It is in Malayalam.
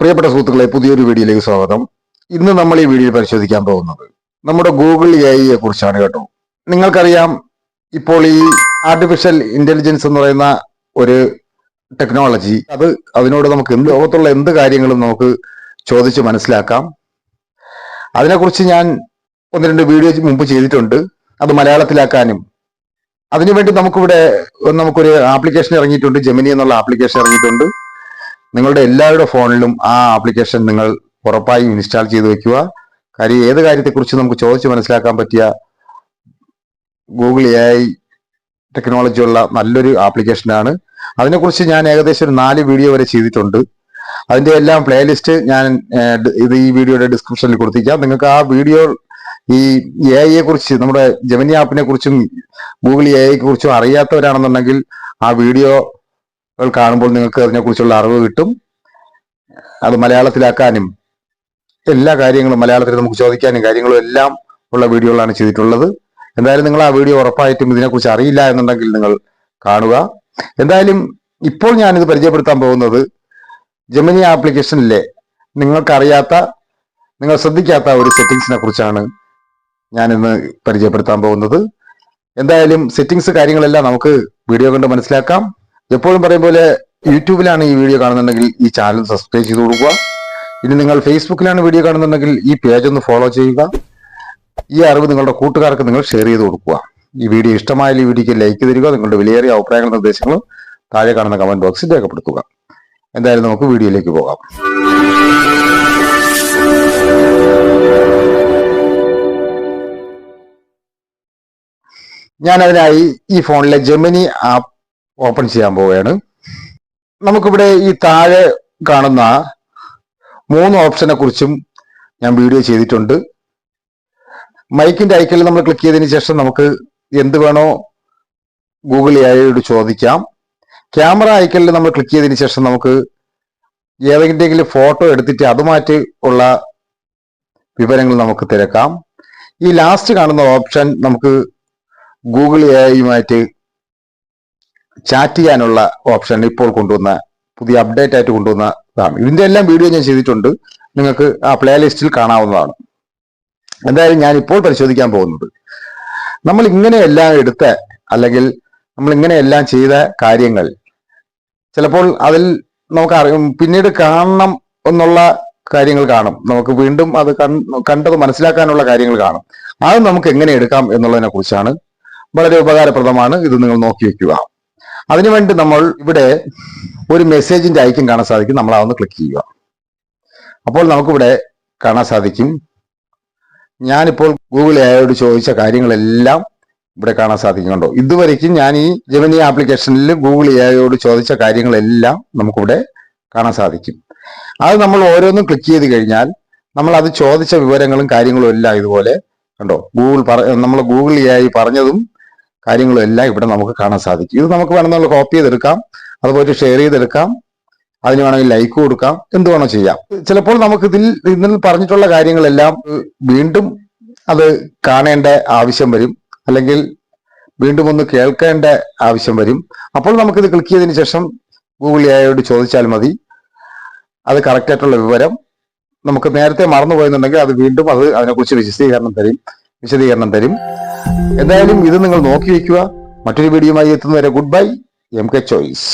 പ്രിയപ്പെട്ട സുഹൃത്തുക്കളെ പുതിയൊരു വീഡിയോയിലേക്ക് സ്വാഗതം. ഇന്ന് നമ്മൾ ഈ വീഡിയോയിൽ പരിശോധിക്കാൻ പോകുന്നത് നമ്മുടെ ഗൂഗിൾ എ ഐയെ കുറിച്ചാണ് കേട്ടോ. നിങ്ങൾക്കറിയാം ഇപ്പോൾ ഈ ആർട്ടിഫിഷ്യൽ ഇന്റലിജൻസ് എന്ന് പറയുന്ന ഒരു ടെക്നോളജി അത് അതിനോട് നമുക്ക് എന്ത് ലോകത്തുള്ള എന്ത് കാര്യങ്ങളും നമുക്ക് ചോദിച്ച് മനസ്സിലാക്കാം. അതിനെക്കുറിച്ച് ഞാൻ ഒന്ന് രണ്ട് വീഡിയോ മുമ്പ് ചെയ്തിട്ടുണ്ട്. അത് മലയാളത്തിലാക്കാനും അതിനുവേണ്ടി നമുക്കിവിടെ നമുക്കൊരു ആപ്ലിക്കേഷൻ ഇറങ്ങിയിട്ടുണ്ട് ജെമിനി എന്നുള്ള ആപ്ലിക്കേഷൻ ഇറങ്ങിയിട്ടുണ്ട്. നിങ്ങളുടെ എല്ലാവരുടെ ഫോണിലും ആ ആപ്ലിക്കേഷൻ നിങ്ങൾ ഉറപ്പായും ഇൻസ്റ്റാൾ ചെയ്ത് വെക്കുക. കാര്യം ഏത് കാര്യത്തെക്കുറിച്ച് നമുക്ക് ചോദിച്ച് മനസ്സിലാക്കാൻ പറ്റിയ ഗൂഗിൾ എ ഐ ടെക്നോളജി ഉള്ള നല്ലൊരു ആപ്ലിക്കേഷനാണ് അതിനെക്കുറിച്ച് ഞാൻ ഏകദേശം ഒരു നാല് വീഡിയോ വരെ ചെയ്തിട്ടുണ്ട്. അതിന്റെ എല്ലാം പ്ലേലിസ്റ്റ് ഞാൻ ഇത് ഈ വീഡിയോയുടെ ഡിസ്ക്രിപ്ഷനിൽ കൊടുത്തിരിക്കാം. നിങ്ങൾക്ക് ആ വീഡിയോ ഈ എ ഐയെ കുറിച്ച് നമ്മുടെ ജമനി ആപ്പിനെ കുറിച്ചും ഗൂഗിൾ എ ഐയെ കുറിച്ചും അറിയാത്തവരാണെന്നുണ്ടെങ്കിൽ ആ വീഡിയോകൾ കാണുമ്പോൾ നിങ്ങൾക്ക് അതിനെക്കുറിച്ചുള്ള അറിവ് കിട്ടും. അത് മലയാളത്തിലാക്കാനും എല്ലാ കാര്യങ്ങളും മലയാളത്തിൽ നമുക്ക് ചോദിക്കാനും കാര്യങ്ങളും എല്ലാം ഉള്ള വീഡിയോകളാണ് ചെയ്തിട്ടുള്ളത്. എന്തായാലും നിങ്ങൾ ആ വീഡിയോ ഉറപ്പായിട്ടും ഇതിനെക്കുറിച്ച് അറിയില്ല എന്നുണ്ടെങ്കിൽ നിങ്ങൾ കാണുക. എന്തായാലും ഇപ്പോൾ ഞാനിത് പരിചയപ്പെടുത്താൻ പോകുന്നത് ജമിനി ആപ്ലിക്കേഷനിലെ നിങ്ങൾക്കറിയാത്ത നിങ്ങൾ ശ്രദ്ധിക്കാത്ത ഒരു സെറ്റിങ്സിനെ കുറിച്ചാണ് ഞാനിന്ന് പരിചയപ്പെടുത്താൻ പോകുന്നത്. എന്തായാലും സെറ്റിങ്സ് കാര്യങ്ങളെല്ലാം നമുക്ക് വീഡിയോ കണ്ട് മനസ്സിലാക്കാം. എപ്പോഴും പറയും പോലെ യൂട്യൂബിലാണ് ഈ വീഡിയോ കാണുന്നുണ്ടെങ്കിൽ ഈ ചാനൽ സബ്സ്ക്രൈബ് ചെയ്ത് കൊടുക്കുക. ഇനി നിങ്ങൾ ഫേസ്ബുക്കിലാണ് വീഡിയോ കാണുന്നുണ്ടെങ്കിൽ ഈ പേജ് ഒന്ന് ഫോളോ ചെയ്യുക. ഈ അറിവ് നിങ്ങളുടെ കൂട്ടുകാർക്ക് നിങ്ങൾ ഷെയർ ചെയ്ത് കൊടുക്കുക. ഈ വീഡിയോ ഇഷ്ടമായാൽ ഈ വീഡിയോക്ക് ലൈക്ക് തരിക നിങ്ങളുടെ വിലയേറിയ അഭിപ്രായങ്ങളും നിർദ്ദേശങ്ങളും താഴെ കാണുന്ന കമന്റ് ബോക്സിൽ രേഖപ്പെടുത്തുക. എന്തായാലും നമുക്ക് വീഡിയോയിലേക്ക് പോകാം. ഞാൻ അതിനായി ഈ ഫോണിലെ ജെമിനി ആപ്പ് ഓപ്പൺ ചെയ്യാൻ പോവുകയാണ്. നമുക്കിവിടെ ഈ താഴെ കാണുന്ന മൂന്ന് ഓപ്ഷനെ കുറിച്ചും ഞാൻ വീഡിയോ ചെയ്തിട്ടുണ്ട്. മൈക്കിന്റെ ഐക്കണിൽ നമ്മൾ ക്ലിക്ക് ചെയ്തതിന് ശേഷം നമുക്ക് എന്ത് വേണോ ഗൂഗിൾ എയോട് ചോദിക്കാം. ക്യാമറ ഐക്കണിൽ നമ്മൾ ക്ലിക്ക് ചെയ്തതിന് ശേഷം നമുക്ക് ഏതെങ്കിലും ഫോട്ടോ എടുത്തിട്ട് അതുമായിട്ട് ഉള്ള വിവരങ്ങൾ നമുക്ക് തിരക്കാം. ഈ ലാസ്റ്റ് കാണുന്ന ഓപ്ഷൻ നമുക്ക് ഗൂഗിൾ എ ഐയുമായിട്ട് ചാറ്റ് ചെയ്യാനുള്ള ഓപ്ഷൻ ഇപ്പോൾ കൊണ്ടുവന്ന പുതിയ അപ്ഡേറ്റ് ആയിട്ട് കൊണ്ടുവന്നതാണ്. ഇതിന്റെ എല്ലാം വീഡിയോ ഞാൻ ചെയ്തിട്ടുണ്ട്. നിങ്ങൾക്ക് ആ പ്ലേ ലിസ്റ്റിൽ കാണാവുന്നതാണ്. എന്തായാലും ഞാൻ ഇപ്പോൾ പരിശോധിക്കാൻ പോകുന്നത്. നമ്മൾ ഇങ്ങനെയെല്ലാം എടുത്ത അല്ലെങ്കിൽ നമ്മൾ ഇങ്ങനെയെല്ലാം ചെയ്ത കാര്യങ്ങൾ ചിലപ്പോൾ അതിൽ നമുക്ക് അറിയും. പിന്നീട് കാണണം എന്നുള്ള കാര്യങ്ങൾ കാണും. നമുക്ക് വീണ്ടും അത് കണ്ടത് മനസ്സിലാക്കാനുള്ള കാര്യങ്ങൾ കാണും. അത് നമുക്ക് എങ്ങനെ എടുക്കാം എന്നുള്ളതിനെ കുറിച്ചാണ് വളരെ ഉപകാരപ്രദമാണ് ഇത് നിങ്ങൾ നോക്കി വെക്കുക. അതിനുവേണ്ടി നമ്മൾ ഇവിടെ ഒരു മെസ്സേജിന്റെ ഐക്യം കാണാൻ സാധിക്കും. നമ്മൾ അതൊന്ന് ക്ലിക്ക് ചെയ്യുക. അപ്പോൾ നമുക്കിവിടെ കാണാൻ സാധിക്കും. ഞാനിപ്പോൾ ഗൂഗിൾ എയോട് ചോദിച്ച കാര്യങ്ങളെല്ലാം ഇവിടെ കാണാൻ സാധിക്കുന്നുണ്ടോ? ഇതുവരയ്ക്കും ഞാൻ ഈ ജമനി ആപ്ലിക്കേഷനിൽ ഗൂഗിൾ എയോട് ചോദിച്ച കാര്യങ്ങളെല്ലാം നമുക്കിവിടെ കാണാൻ സാധിക്കും. അത് നമ്മൾ ഓരോന്നും ക്ലിക്ക് ചെയ്ത് കഴിഞ്ഞാൽ നമ്മൾ അത് ചോദിച്ച വിവരങ്ങളും കാര്യങ്ങളും എല്ലാം ഇതുപോലെ കണ്ടോ? ഗൂഗിൾ നമ്മൾ ഗൂഗിൾ എ പറഞ്ഞതും കാര്യങ്ങളും എല്ലാം ഇവിടെ നമുക്ക് കാണാൻ സാധിക്കും. ഇത് നമുക്ക് വേണമെന്നുള്ള കോപ്പി ചെയ്തെടുക്കാം. അതുപോലെ ഷെയർ ചെയ്തെടുക്കാം. അതിന് വേണമെങ്കിൽ ലൈക്ക് കൊടുക്കാം. എന്ത് വേണോ ചെയ്യാം. ചിലപ്പോൾ നമുക്ക് ഇതിൽ ഇതിൽ പറഞ്ഞിട്ടുള്ള കാര്യങ്ങളെല്ലാം വീണ്ടും അത് കാണേണ്ട ആവശ്യം വരും. അല്ലെങ്കിൽ വീണ്ടും ഒന്ന് കേൾക്കേണ്ട ആവശ്യം വരും. അപ്പോൾ നമുക്കിത് ക്ലിക്ക് ചെയ്തതിന് ശേഷം ഗൂഗിൾ എയോട് ചോദിച്ചാൽ മതി. അത് കറക്റ്റ് ആയിട്ടുള്ള വിവരം. നമുക്ക് നേരത്തെ മറന്നു മറന്നുപോയെന്നുണ്ടെങ്കിൽ അത് വീണ്ടും അത് അതിനെക്കുറിച്ച് വിശദീകരണം തരും. വിശദീകരണം തരും. എന്തായാലും ഇത് നിങ്ങൾ നോക്കി വെക്കുക. മറ്റൊരു വീഡിയോയുമായി എത്തുന്നവരെ good bye M K choice